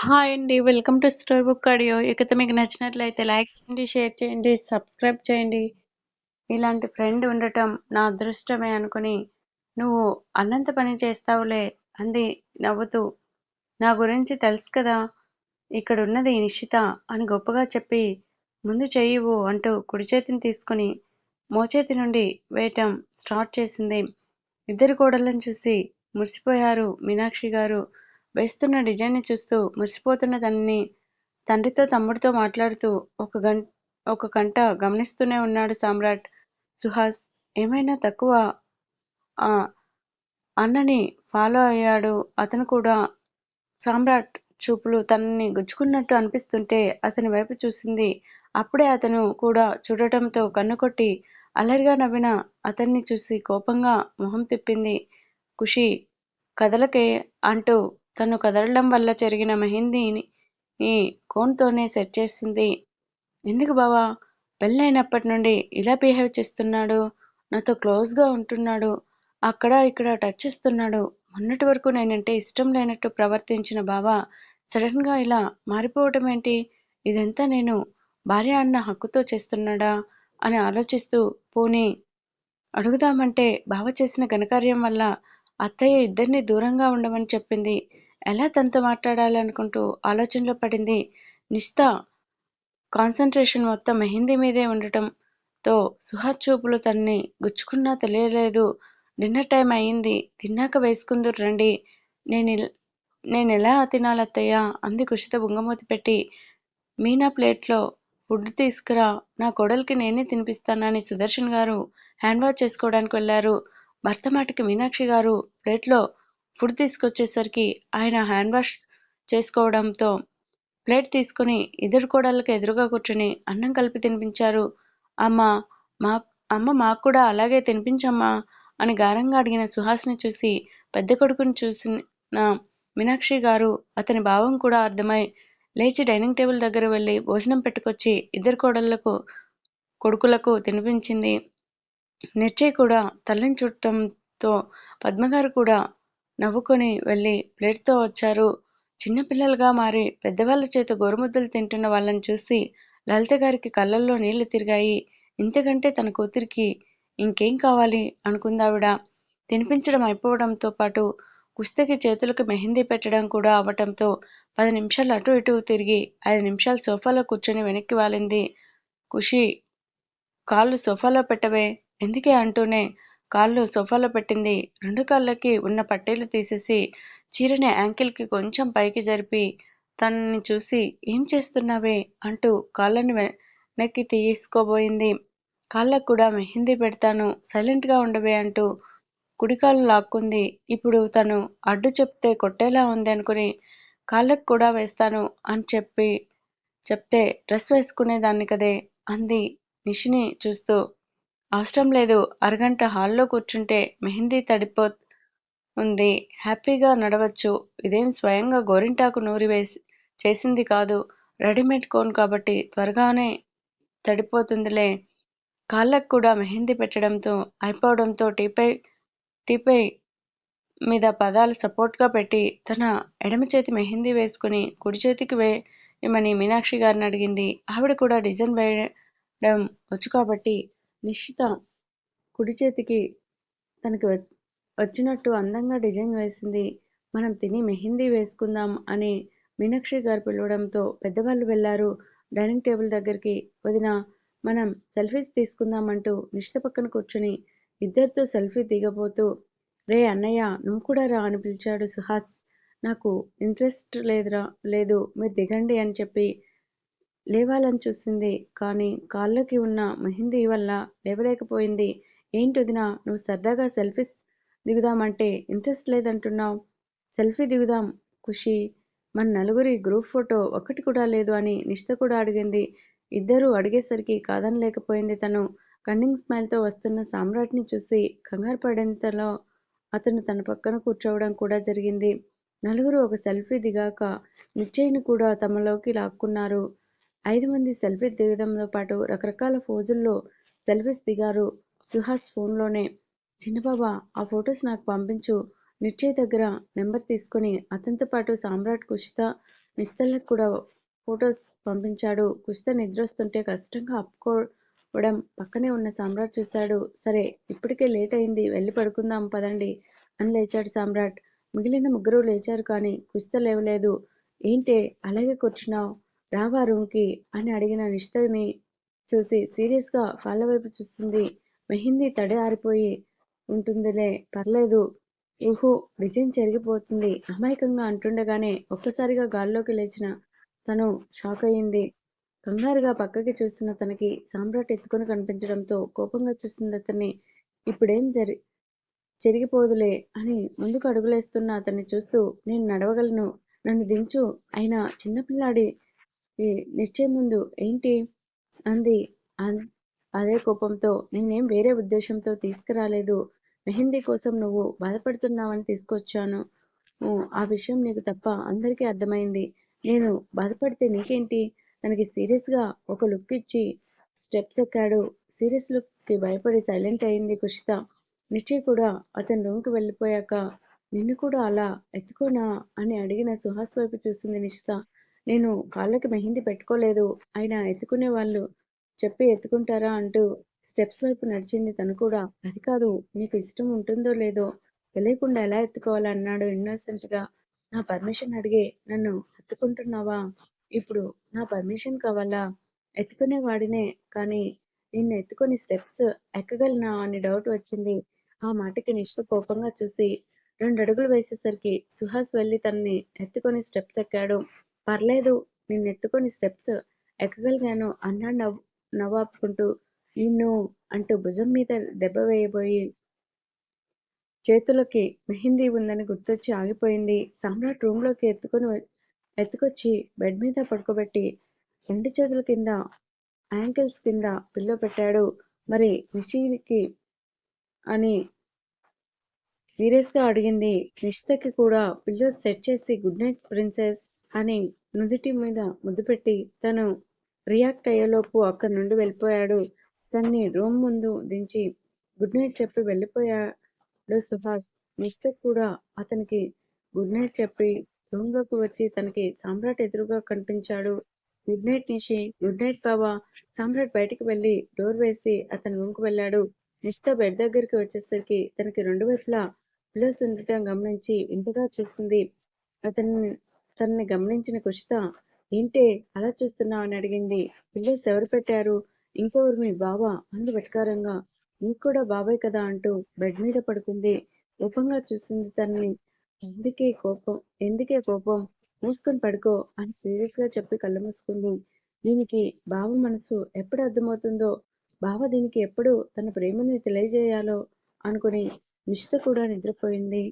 Hi అండి. Welcome to store book audio. ఇకతో మీకు నచ్చినట్లయితే లైక్ చేయండి, షేర్ చేయండి, సబ్స్క్రైబ్ చేయండి. ఇలాంటి ఫ్రెండ్ ఉండటం నా అదృష్టమే అనుకుని నువ్వు అన్నంత పని చేస్తావులే అంది నవ్వుతూ. నా గురించి తెలుసు కదా ఇక్కడున్నది నిషిత అని గొప్పగా చెప్పి ముందు చేయువు అంటూ కుడి చేతిని తీసుకుని మోచేతి నుండి వేయటం స్టార్ట్ చేసింది. ఇద్దరు కోడళ్ళని చూసి మురిసిపోయారు మీనాక్షి గారు. వేస్తున్న డిజైన్ని చూస్తూ మురిసిపోతున్న తనని తండ్రితో తమ్ముడితో మాట్లాడుతూ ఒక గం ఒక కంట గమనిస్తూనే ఉన్నాడు సామ్రాట్. సుహాస్ ఏమైనా తక్కువ అన్నని ఫాలో అయ్యాడు అతను కూడా. సామ్రాట్ చూపులు తనని గుచ్చుకున్నట్టు అనిపిస్తుంటే అతని వైపు చూసింది. అప్పుడే అతను కూడా చూడటంతో కన్నుకొట్టి అల్లరిగా నవ్విన అతన్ని చూసి కోపంగా మొహం తిప్పింది. ఖుషి కదలకే అంటూ తను కదలడం వల్ల జరిగిన మెహిందీని ఈ కోన్తోనే సెట్ చేసింది. ఎందుకు బావా? పెళ్ళైనప్పటి నుండి ఇలా బిహేవ్ చేస్తున్నాడు. నాతో క్లోజ్గా ఉంటున్నాడు. అక్కడ ఇక్కడ టచ్ చేస్తున్నాడు. మొన్నటి వరకు నేనంటే ఇష్టం లేనట్టు ప్రవర్తించిన బావా సడన్గా ఇలా ఇలా మారిపోవటమేంటి? ఇదంతా నేను భార్య అన్న హక్కుతో చేస్తున్నాడా? అని ఆలోచిస్తూ పోనీ అడుగుదామంటే బావ చేసిన ఘనకార్యం వల్ల అత్తయ్య ఇద్దరిని దూరంగా ఉండమని చెప్పింది. ఎలా తనతో మాట్లాడాలనుకుంటూ ఆలోచనలో పడింది. నిస్తా కాన్సన్ట్రేషన్ మొత్తం మెహందీ మీదే ఉండటంతో సుహాస్ చూపులు తనని గుచ్చుకున్నా తెలియలేదు. డిన్నర్ టైం అయింది. తిన్నాక వేసుకుందరు రండి. నేను నేను ఎలా తినాలత్తయ్యా? అంది కుషిత బుంగమూతి పెట్టి. మీనా ప్లేట్లో ఫుడ్ తీసుకురా. నా కోడలికి నేనే తినిపిస్తానని సుదర్శన్ గారు హ్యాండ్ వాష్ చేసుకోవడానికి వెళ్ళారు. భర్త మాటకి మీనాక్షి గారు ప్లేట్లో ఫుడ్ తీసుకొచ్చేసరికి ఆయన హ్యాండ్ వాష్ చేసుకోవడంతో ప్లేట్ తీసుకుని ఇద్దరు కోడళ్ళకి ఎదురుగా కూర్చుని అన్నం కలిపి తినిపించారు. అమ్మ మా అమ్మ మాకు కూడా అలాగే తినిపించమ్మా అని గారంగా అడిగిన సుహాస్ని చూసి పెద్ద కొడుకుని చూసిన మీనాక్షి గారు అతని భావం కూడా అర్థమై లేచి డైనింగ్ టేబుల్ దగ్గర వెళ్ళి భోజనం పెట్టుకొచ్చి ఇద్దరు కోడళ్ళకు కొడుకులకు తినిపించింది. నిర్చయ్ కూడా తల్లిని చూడటంతో పద్మగారు కూడా నవ్వుకొని వెళ్ళి ప్లేట్తో వచ్చారు. చిన్నపిల్లలుగా మారి పెద్దవాళ్ళ చేత గోరుముద్దలు తింటున్న వాళ్ళని చూసి లలిత గారికి కళ్ళల్లో నీళ్ళు తిరిగాయి. ఇంతకంటే తన కూతురికి ఇంకేం కావాలి అనుకుందావిడ. తినిపించడం అయిపోవడంతో పాటు కుస్తకి చేతులకు మెహందీ పెట్టడం కూడా అవటంతో పది నిమిషాలు అటు ఇటు తిరిగి ఐదు నిమిషాలు సోఫాలో కూర్చొని వెనక్కి వాలింది. ఖుషి కాళ్ళు సోఫాలో పెట్టవే ఎందుకే అంటూనే కాళ్ళు సోఫాలో పెట్టింది. రెండు కాళ్ళకి ఉన్న పట్టీలు తీసేసి చీరని యాంకిల్కి కొంచెం పైకి జరిపి తనని చూసి ఏం చేస్తున్నావే అంటూ కాళ్ళని వెనక్కి తీసుకోబోయింది. కాళ్ళకు కూడా మెహందీ పెడతాను సైలెంట్గా ఉండవే అంటూ కుడికాలు లాక్కుంది. ఇప్పుడు తను అడ్డు చెప్తే కొట్టేలా ఉంది అనుకుని కాళ్ళకు కూడా వేస్తాను అని చెప్పి చెప్తే డ్రెస్ వేసుకునేదాన్ని కదే అంది నిషిని చూస్తూ. అవసరం లేదు అరగంట హాల్లో కూర్చుంటే మెహందీ తడిపో ఉంది. హ్యాపీగా నడవచ్చు. ఇదేం స్వయంగా గోరింటాకు నూరి వేసి చేసింది కాదు. రెడీమేడ్ కోన్ కాబట్టి త్వరగానే తడిపోతుందిలే. కాళ్ళకు కూడా మెహందీ పెట్టడంతో అయిపోవడంతో టీపై టీపై మీద పదాలు సపోర్ట్గా పెట్టి తన ఎడమ చేతి మెహందీ వేసుకుని కుడి చేతికి వేయమని మీనాక్షి గారిని అడిగింది. ఆవిడ కూడా డిజైన్ వేయడం వచ్చు కాబట్టి నిషిత కుడి చేతికి తనకి వచ్చినట్టు అందంగా డిజైన్ వేసింది. మనం తిని మెహందీ వేసుకుందాం అని మీనాక్షి గారు పిలవడంతో పెద్దవాళ్ళు వెళ్ళారు డైనింగ్ టేబుల్ దగ్గరికి. వదిన మనం సెల్ఫీస్ తీసుకుందాం అంటూ పక్కన కూర్చుని ఇద్దరితో సెల్ఫీ దిగబోతూ రే అన్నయ్య నువ్వు కూడా రా అని పిలిచాడు సుహాస్. నాకు ఇంట్రెస్ట్ లేదురా లేదు మీరు దిగండి అని చెప్పి లేవాలని చూసింది. కానీ కాళ్ళకి ఉన్న మెహందీ వల్ల లేవలేకపోయింది. ఏంటి వదినా నువ్వు సరదాగా సెల్ఫీస్ దిగుదామంటే ఇంట్రెస్ట్ లేదంటున్నావు సెల్ఫీ దిగుదాం ఖుషి మన నలుగురి గ్రూప్ ఫోటో ఒక్కటి కూడా లేదు అని నిష్ఠ కూడా అడిగింది. ఇద్దరూ అడిగేసరికి కాదనలేకపోయింది తను. కన్నింగ్ స్మైల్తో వస్తున్న సామ్రాట్ని చూసి కంగారు పడేంతలో అతను తన పక్కన కూర్చోవడం కూడా జరిగింది. నలుగురు ఒక సెల్ఫీ దిగాక నిశ్చయ్ని కూడా తమలోకి లాక్కున్నారు. ఐదు మంది సెల్ఫీ దిగడంతో పాటు రకరకాల ఫోజుల్లో సెల్ఫీస్ దిగారు సుహాస్ ఫోన్లోనే. చిన్నబాబా ఆ ఫొటోస్ నాకు పంపించు. నిశ్చయ్ దగ్గర నెంబర్ తీసుకుని అతనితో పాటు సామ్రాట్ కుషిత నిస్తళ్ళకి కూడా ఫొటోస్ పంపించాడు. కుషిత నిద్రొస్తుంటే కష్టంగా అప్పుకోవడం పక్కనే ఉన్న సామ్రాట్ చూశాడు సరే ఇప్పటికే లేట్ అయింది వెళ్ళి పడుకుందాం పదండి అని లేచాడు సామ్రాట్. మిగిలిన ముగ్గురు లేచారు కానీ కుషిత లేవలేదు. ఏంటే అలాగే కూర్చున్నావు? రావా రూమ్కి అని అడిగిన నిష్ఠని చూసి సీరియస్గా కాళ్ళ వైపు చూస్తుంది. మెహిందీ తడి ఆరిపోయి ఉంటుందిలే పర్లేదు. ఊహు డిజైన్ చెరిగిపోతుంది. అమాయకంగా అంటుండగానే ఒక్కసారిగా గాల్లోకి లేచిన తను షాక్ అయింది కంగారుగా పక్కకి చూస్తున్న తనకి సామ్రాట్ ఎత్తుకొని కనిపించడంతో కోపంగా చూసింది అతన్ని ఇప్పుడేం జరి చెరిగిపోదులే అని ముందుకు అడుగులేస్తున్న అతన్ని చూస్తూ నేను నడవగలను. నన్ను దించు. అయినా చిన్నపిల్లాడి నిశ్చయం ముందు ఏంటి? అంది. అదే కోపంతో నేనేం వేరే ఉద్దేశంతో తీసుకురాలేదు. మెహందీ కోసం నువ్వు బాధపడుతున్నావని తీసుకొచ్చాను. ఆ విషయం నీకు తప్ప అందరికీ అర్థమైంది. నేను బాధపడితే నీకేంటి తనకి సీరియస్గా ఒక లుక్ ఇచ్చి స్టెప్స్ ఎక్కాడు. సీరియస్ లుక్కి భయపడి సైలెంట్ అయింది కుషిత. నిశ్చయ్ కూడా అతని రూమ్కి వెళ్ళిపోయాక నిన్ను కూడా అలా ఎత్తుకోనా? అని అడిగిన సుహాస్ వైపు చూసింది నిషిత నేను కాళ్ళకి మెహందీ పెట్టుకోలేదు. అయినా ఎత్తుకునే వాళ్ళు చెప్పి ఎత్తుకుంటారా అంటూ స్టెప్స్ వైపు నడిచింది తను కూడా. అది కాదు నీకు ఇష్టం ఉంటుందో లేదో తెలియకుండా ఎలా ఎత్తుకోవాలన్నాడు అన్నాడు గా. నా పర్మిషన్ అడిగే నన్ను ఎత్తుకుంటున్నావా ఇప్పుడు నా పర్మిషన్ కావాలా? ఎత్తుకునే వాడినే కానీ నిన్ను ఎత్తుకొని స్టెప్స్ ఎక్కగలనా అని డౌట్ వచ్చింది. ఆ మాటకి నిష్ఠ కోపంగా చూసి రెండు అడుగులు వేసేసరికి సుహాస్ వెళ్ళి తనని ఎత్తుకొని స్టెప్స్ ఎక్కాడు. పర్లేదు నిన్ను ఎత్తుకొని స్టెప్స్ ఎక్కగలిగాను అన్నాడు నవ్వు నవ్వాపుకుంటూ నిన్ను అంటూ భుజం మీద దెబ్బ వేయబోయి చేతులకి మెహందీ ఉందని గుర్తొచ్చి ఆగిపోయింది. సామ్రాట్ రూమ్లోకి ఎత్తుకొని ఎత్తుకొచ్చి బెడ్ మీద పడుకోబెట్టి రెండు చేతుల కింద యాంకిల్స్ కింద పిల్లో పెట్టాడు. మరి నిషికి అని సీరియస్గా అడిగింది. నిష్తకి కూడా పిల్లో సెట్ చేసి గుడ్ నైట్ ప్రిన్సెస్ అని నుదుటి మీద ముద్దు పెట్టి తను రియాక్ట్ అయ్యేలోపు అక్కడి నుండి వెళ్ళిపోయాడు. తన్ని రూమ్ ముందు దించి గుడ్ నైట్ చెప్పి వెళ్ళిపోయాడు సుహాస్. నిష్తక్ కూడా అతనికి గుడ్ నైట్ చెప్పి రూమ్లోకి వచ్చి తనకి సామ్రాట్ ఎదురుగా కనిపించాడు. Good night Nishi good night బాబా సామ్రాట్ బయటికి వెళ్ళి డోర్ వేసి అతని రూమ్కు వెళ్ళాడు. నిషిత బెడ్ దగ్గరికి వచ్చేసరికి తనకి రెండు వైపులా పిల్లోస్ ఉండటం గమనించి ఇంతగా చూస్తుంది. అతన్ని తనని గమనించిన కుషిత ఏంటే అలా చూస్తున్నావు అని అడిగింది. పిల్లర్స్ ఎవరు పెట్టారు? ఇంకెవరు మీ బావా? అందు వెటకారంగా. నీకు కూడా బాబాయ్ కదా అంటూ బెడ్ మీద పడుకుంది. కోపంగా చూసింది తనని. ఎందుకే కోపం? ఎందుకే కోపం? మూసుకొని పడుకో అని సీరియస్గా చెప్పి కళ్ళు మూసుకుంది. దీనికి బావ మనసు ఎప్పుడు అర్థమవుతుందో బావ దీనికి ఎప్పుడు తన ప్రేమని తెలియజేయాలో అనుకుని నిషిత కూడా నిద్రపోయింది.